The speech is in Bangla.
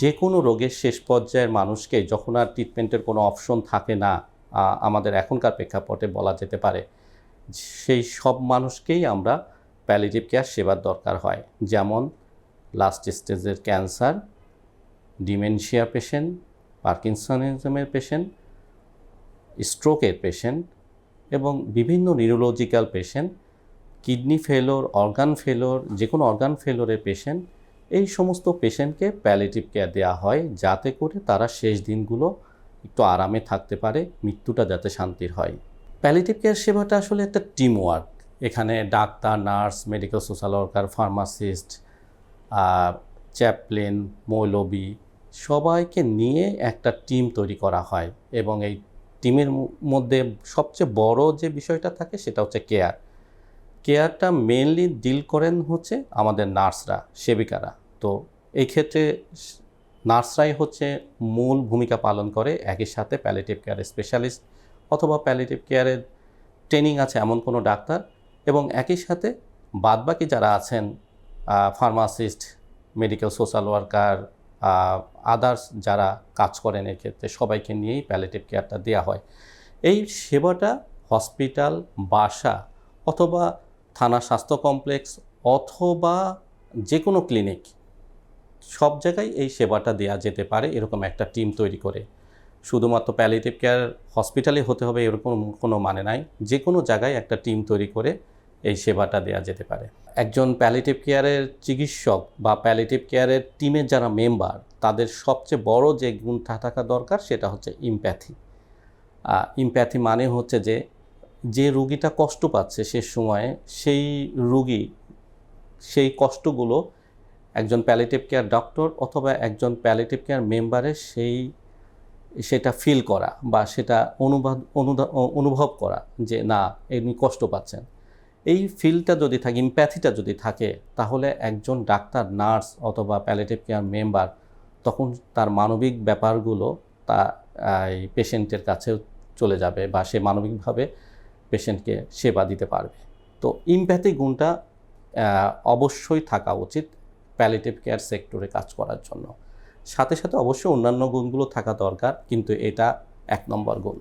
যে কোনো রোগের শেষ পর্যায়ের মানুষকে যখন আর ট্রিটমেন্টের কোনো অপশন থাকে না আমাদের এখনকার প্রেক্ষাপটে বলা যেতে পারে, সেই সব মানুষকেই আমরা প্যালিটিভ কেয়ার সেবার দরকার হয়। যেমন লাস্ট স্টেজের ক্যান্সার ডিমেনশিয়া পেশেন্ট পার্কিনসনিজমের পেশেন্ট স্ট্রোকের পেশেন্ট এবং বিভিন্ন neurological patient kidney failure organ failure যে কোনো অর্গান ফেলোরের পেশেন্ট এই সমস্ত পেশেন্টকে প্যালিটিভ কেয়ার দেওয়া হয় যাতে করে তারা শেষ দিনগুলো একটু আরামে থাকতে পারে, মৃত্যুটা যাতে শান্তির হয়। প্যালিটিভ কেয়ার সেবাটা আসলে একটা টিম ওয়ার্ক এখানে doctor, nurse medical social worker pharmacist chaplain মৌলবি সবাইকে নিয়ে একটা টিম তৈরি করা হয় এবং এই টিমের মধ্যে সবচেয়ে বড় যে বিষয়টা থাকে সেটা হচ্ছে কেয়ার কেয়ারটা মেনলি ডিল করেন হচ্ছে আমাদের নার্সরা, সেবিকারা। তো এই ক্ষেত্রে নার্সরাই হচ্ছে মূল ভূমিকা পালন করে। একই সাথে প্যালিটিভ কেয়ারের স্পেশালিস্ট অথবা প্যালিটিভ কেয়ারের ট্রেনিং আছে এমন কোনো ডাক্তার এবং একই সাথে বাদবাকি যারা আছেন pharmacist medical social worker others যারা কাজ করেন এর ক্ষেত্রে সবাইকে নিয়েই প্যালেটিভ কেয়ারটা দেওয়া হয়। এই সেবাটা হসপিটাল বাসা অথবা থানা স্বাস্থ্য কমপ্লেক্স অথবা যে কোনো ক্লিনিক সব জায়গায় এই সেবাটা দেওয়া যেতে পারে, এরকম একটা টিম তৈরি করে। শুধুমাত্র প্যালিটিভ কেয়ার হসপিটালে হতে হবে এরকম কোনো মানে নাই। যে কোনো জায়গায় একটা টিম তৈরি করে এই সেবাটা দেওয়া যেতে পারে। একজন প্যালিটিভ কেয়ারের চিকিৎসক বা প্যালিটিভ কেয়ারের টিমের যারা মেম্বার তাদের সবচেয়ে বড় যে গুণটা থাকা দরকার সেটা হচ্ছে ইমপ্যাথি ইমপ্যাথি মানে হচ্ছে যে যে রুগীটা কষ্ট পাচ্ছে সে সময়ে, সেই রুগী, সেই কষ্টগুলো একজন প্যালিটিভ কেয়ার ডক্টর অথবা একজন প্যালিটিভ কেয়ার মেম্বারের সেই, সেটা ফিল করা বা সেটা অনুবাদ অনুভব করা যে না, এমনি কষ্ট পাচ্ছেন। এই ফিলটা যদি থাকে ইম্প্যাথিটা যদি থাকে, তাহলে একজন ডাক্তার, নার্স অথবা প্যালিটিভ কেয়ার মেম্বার তখন তার মানবিক ব্যাপারগুলো তা, এই পেশেন্টের কাছেও চলে যাবে বা সে মানবিকভাবে পেশেন্টকে সেবা দিতে পারবে। তো ইম্প্যাথি গুণটা অবশ্যই থাকা উচিত। প্যালিটিভ কেয়ার সেক্টরে কাজ করার জন্য। সাথে সাথে অবশ্যই অন্যান্য গুণগুলো থাকা দরকার, কিন্তু এটা এক নম্বর গুণ।